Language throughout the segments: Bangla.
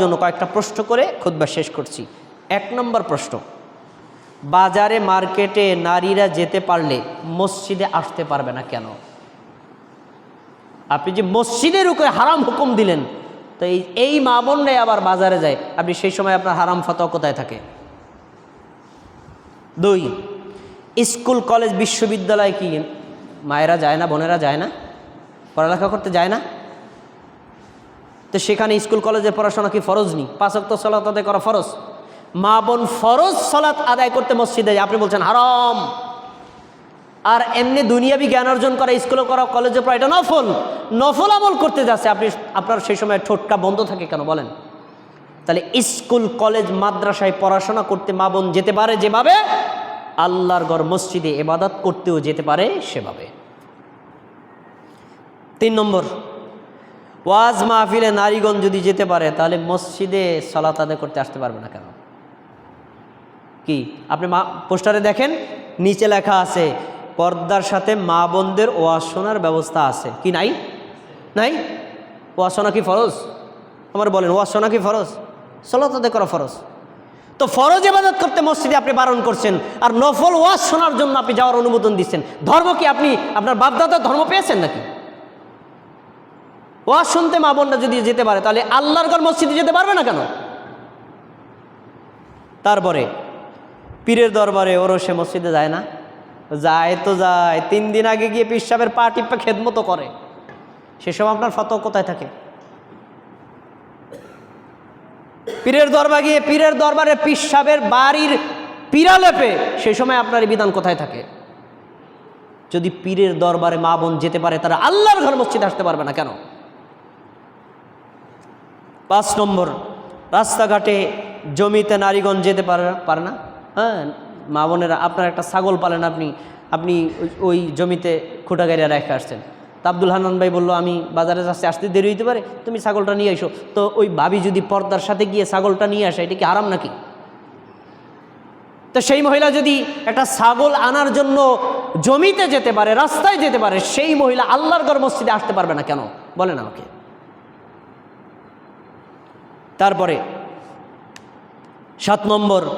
জন্য কয়েকটা প্রশ্ন করে খুদ্া শেষ করছি। এক নম্বর প্রশ্ন, বাজারে, মার্কেটে নারীরা যেতে পারলে মসজিদে আসতে পারবে না কেন? আপনি যে মসজিদের উপরে হারাম হুকুম দিলেন, তো এই এই মা বোনরাই আবার বাজারে যায়। আপনি সেই সময় আপনার হারাম ফতোয়া কোথায় থাকে? দুই, স্কুল, কলেজ, বিশ্ববিদ্যালয় কি মায়েরা যায় না, বোনেরা যায় না? পড়ালেখা করতে যায় না? তো সেখানে স্কুল, কলেজে পড়াশোনা কি ফরজ নেই পাঁচক্ত সলাত আদায় করা ফরজ? মা বোন ফরজ সলাত আদায় করতে মসজিদে আপনি বলছেন হারাম। আর এমনি দুনিয়াবি জ্ঞান অর্জন করা, স্কুলে করা, কলেজে পড়া, এটা নফল। নফল আমল করতে যাচ্ছে, আপনি আপনার সেই সময় ঠোঁটটা বন্ধ থাকে কেন বলেন? তাহলে স্কুল, কলেজ, মাদ্রাসায় পড়াশোনা করতে মা বোন যেতে পারে যেভাবে, আল্লাহর গড় মসজিদে এবাদত করতেও যেতে পারে সেভাবে। তিন নম্বর ওয়াজ মাহফিলে নারীগণ যদি যেতে পারে, তাহলে মসজিদে সলাত আদায় করতে আসতে পারবে না কেন? কি? আপনি মা, পোস্টারে দেখেন, নিচে লেখা আছে, পর্দার সাথে মা বোনদের ওয়াজ শোনার ব্যবস্থা আছে। কি নাই? নাই? ওয়াজ শোনা কি ফরজ? আমার বলেন, ওয়াজ শোনা কি ফরজ? সলাত আদায় করা ফরজ। তো ফরজ ইবাদত করতে মসজিদে আপনি বারণ করছেন, আর নফল ওয়াজ শোনার জন্য আপনি যাওয়ার অনুমোদন দিচ্ছেন। ধর্ম কি আপনি, আপনার বাপদাদার ধর্ম পেয়েছেন নাকি? ওয়াজ শুনতে মা বোনরা যদি যেতে পারে, তাহলে আল্লাহর ঘর মসজিদে যেতে পারবে না কেন? তারপরে পীরের দরবারে ওরও সে মসজিদে যায় না। যায় তো যায়, তিন দিন আগে গিয়ে পীর সাহেবের পা টিপা খেদমতো করে। সেসব আপনার ফত কোথায় থাকে? পীরের দরবার গিয়ে পীরের দরবারে পীর সাহেবের বাড়ির পীরা লেপে সেই সময় আপনার এই বিধান কোথায় থাকে? যদি পীরের দরবারে মা বোন যেতে পারে তারা আল্লাহর ঘর মসজিদে আসতে পারবে না কেন? পাঁচ নম্বর, রাস্তাঘাটে জমিতে নারীগঞ্জ যেতে পারে পারে না? হ্যাঁ মা বোনেরা, আপনার একটা ছাগল পালেন আপনি আপনি ওই- জমিতে খুঁটা গাড়িয়া রেখে আসছেন। তা আব্দুল হান্নান ভাই বলল, আমি বাজারে যাচ্ছি, আসতে দেরি হইতে পারে, তুমি ছাগলটা নিয়ে এসো তো ওই ভাবি যদি পর্দার সাথে গিয়ে ছাগলটা নিয়ে আসে, এটা কি আরাম নাকি? তো সেই মহিলা যদি একটা ছাগল আনার জন্য জমিতে যেতে পারে, রাস্তায় যেতে পারে, সেই মহিলা আল্লাহর ঘর মসজিদে আসতে পারবে না কেন? বলেন আমাকে। তারপরে সাত নম্বর,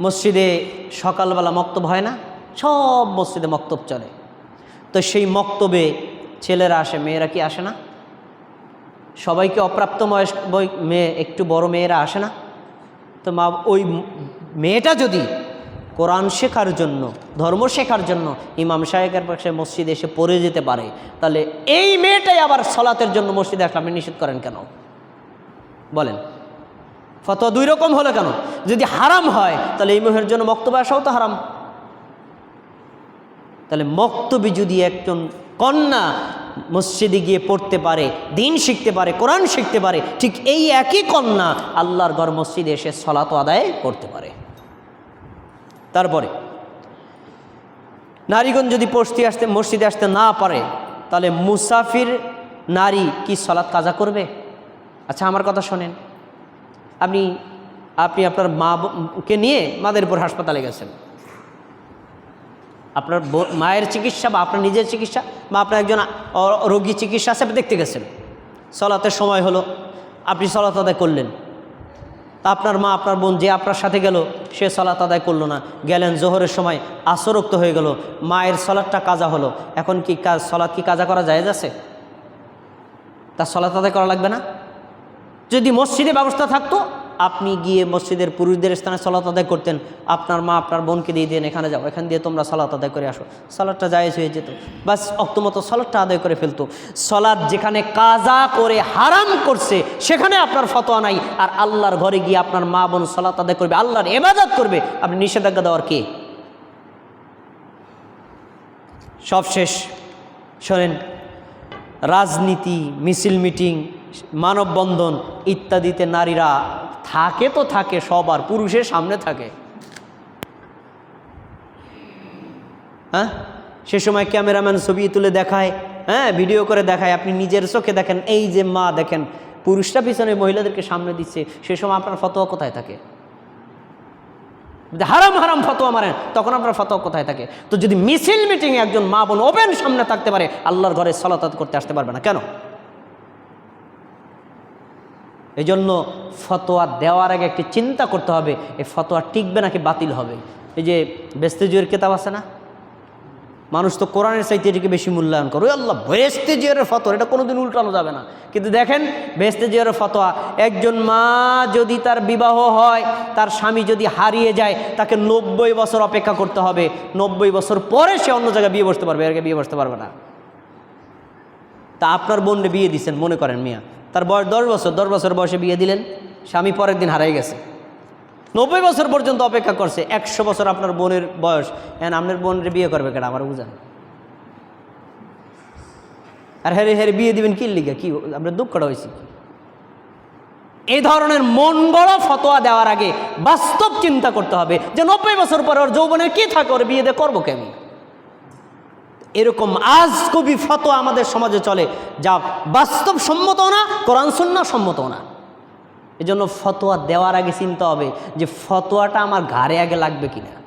মসজিদে সকালবেলা মক্তব হয় না? সব মসজিদে মক্তব চলে। তো সেই মক্তবে ছেলেরা আসে, মেয়েরা কি আসে না? সবাইকে অপ্রাপ্ত বয়স্ক বই- মেয়ে, একটু বড় মেয়েরা আসে না? তো মা, ওই মেয়েটা যদি কোরআন শেখার জন্য, ধর্ম শেখার জন্য ইমাম সাহেবের পাশে মসজিদে এসে পড়ে যেতে পারে, তাহলে এই মেয়েটাই আবার সলাতের জন্য মসজিদে আসলে আপনি নিষেধ করেন কেন? বলেন। ফতোয়া দুই রকম হলো কেন? যদি হারাম হয়, তাহলে এই মেহের জন্য মক্তব্য আসাও তো হারাম। তাহলে মক্তবি যদি একজন কন্যা মসজিদে গিয়ে পড়তে পারে, দিন শিখতে পারে, কোরআন শিখতে পারে, ঠিক এই একই কন্যা আল্লাহর ঘর মসজিদে এসে সলাত আদায় করতে পারে। তারপরে, নারীগণ যদি পড়তে আসতে, মসজিদে আসতে না পারে, তাহলে মুসাফির নারী কি সলাৎ কাজা করবে? আচ্ছা আমার কথা শোনেন। আপনি আপনি আপনার মা কে নিয়ে মাদেরপুর হাসপাতালে গেছেন? আপনার মায়ের চিকিৎসা বা আপনার নিজের চিকিৎসা বা আপনার একজন রোগী চিকিৎসা হিসেবে দেখতে গেছেন। সলাতের সময় হলো, আপনি সলাত আদায় করলেন। তা আপনার মা, আপনার বোন যে আপনার সাথে গেল, সে সলাত আদায় করল না। গেলেন, জোহরের সময় আসরক্ত হয়ে গেল। মায়ের সলাদটা কাজা হলো। এখন কি কাজ সলাৎ কি কাজা করা যায় আছে? তার সলাত আদায় করা লাগবে না? যদি মসজিদে ব্যবস্থা থাকতো, আপনি গিয়ে মসজিদের পুরুষদের স্থানে সলাত আদায় করতেন। আপনার মা আপনার বোনকে দিয়ে দেন এখানে যাও, এখান দিয়ে তোমরা সালাত আদায় করে আসো। সালাদটা জায়েজ হয়ে যেত। বাস অক্তমতো সলাদটা আদায় করে ফেলতো। সলাদ যেখানে কাজা করে হারাম করছে, সেখানে আপনার ফতোয়া নাই। আর আল্লাহর ঘরে গিয়ে আপনার মা বোন সালাত আদায় করবে, আল্লাহর এবাদত করবে, আপনি নিষেধাজ্ঞা দেওয়ার কে? সব শেষ। শোনেন, রাজনীতি, মিছিল, মিটিং, মানববন্ধন ইত্যাদিতে নারীরা থাকে তো থাকে সবার পুরুষের সামনে থাকে। হ্যাঁ? সে সময় ক্যামেরাম্যান ছবি তুলে দেখায় হ্যাঁ ভিডিও করে দেখায়, আপনি নিজের চোখে দেখেন, এই যে মা দেখেন, পুরুষরা পিছনে মহিলাদেরকে সামনে দিচ্ছে, সে সময় আপনার ফতোয়া কোথায় থাকে? হারাম হারাম ফতোয়া মারেন, তখন আপনার ফতোয়া কোথায় থাকে? তো যদি মিছিল মিটিংয়ে একজন মা বোন ওপেন সামনে থাকতে পারে, আল্লাহর ঘরে সলাতাত করতে আসতে পারবে না। কেন? এজন্য ফতোয়া দেওয়ার আগে একটি চিন্তা করতে হবে, এই ফতোয়া টিকবে নাকি বাতিল হবে? এই যে বেস্তেজুয়ের কেতাব আছে না? মানুষ তো কোরআনের চাইতে এটিকে বেশি মূল্যায়ন করে। আল্লাহ বেস্তেজিয়ার ফতোয়া, এটা কোনোদিন উল্টানো যাবে না। কিন্তু দেখেন বেস্তেজিয়ার ফতোয়া, একজন মা যদি তার বিবাহ হয়, তার স্বামী যদি হারিয়ে যায়, তাকে নব্বই বছর অপেক্ষা করতে হবে। নব্বই বছর পরে সে অন্য জায়গায় বিয়ে বসতে পারবে, এর বিয়ে বসতে পারবে না। তা আপনার বোনরে বিয়ে দিচ্ছেন মনে করেন মিয়া। তার বয়স দশ বছর দশ বছর বয়সে বিয়ে দিলেন, স্বামী পরের দিন হারাই গেছে। নব্বই বছর পর্যন্ত অপেক্ষা করছে, একশো বছর আপনার বোনের বয়স, এখন আপনার বোনের বিয়ে করবে কেন? আমার বুঝান আর হেরে হেরে বিয়ে দিবেন কি লিখে কি, আপনার দুঃখটা হয়েছে? এই ধরনের মন গড়া ফতোয়া দেওয়ার আগে বাস্তব চিন্তা করতে হবে যে নব্বই বছর পর ওর যৌবনের কি থাকে, ওর বিয়ে দিয়ে করব কেমন এরকম আজ কবি ফত আমাদের সমাজে চলে, যা বাস্তব সম্মত না, কোরআন সুন্না সম্মত না। এজন্য ফতোয়া দেওয়ার আগে চিন্তা হবে যে ফতোয়াটা আমার ঘাড়ে আগে লাগবে কিনা।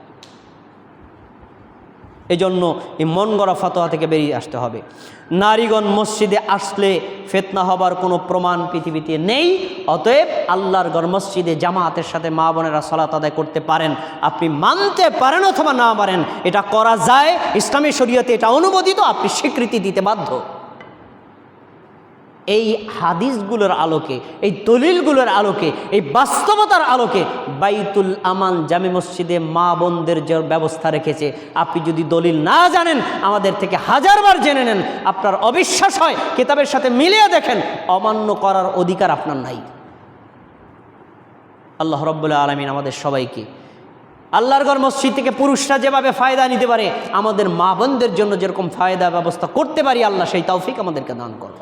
এজন্য এই মন গড়া ফতোয়া থেকে বেরিয়ে আসতে হবে। নারীগণ মসজিদে আসলে ফেতনা হবার কোনো প্রমাণ পৃথিবীতে নেই, অতএব আল্লাহর গড় মসজিদে জামাতের সাথে মা বোনেরা সলাত আদায় করতে পারেন। আপনি মানতে পারেন অথবা না পারেন এটা করা যায়। ইসলামী শরীয়তে এটা অনুমোদিত, আপনি স্বীকৃতি দিতে বাধ্য। এই হাদিসগুলোর আলোকে, এই দলিলগুলোর আলোকে, এই বাস্তবতার আলোকে বাইতুল আমান জামে মসজিদে মা বোনদের যে ব্যবস্থা রেখেছে, আপনি যদি দলিল না জানেন, আমাদের থেকে হাজারবার জেনে নেন, আপনার অবিশ্বাস হয়, কিতাবের সাথে মিলিয়ে দেখেন, অমান্য করার অধিকার আপনার নাই। আল্লাহ রব্বুল্লাহ আলমিন আমাদের সবাইকে, আল্লাহর ঘর মসজিদ থেকে পুরুষরা যেভাবে ফায়দা নিতে পারে, আমাদের মা বোনদের জন্য যেরকম ফায়দা ব্যবস্থা করতে পারি আল্লাহ, সেই তৌফিক আমাদেরকে দান করো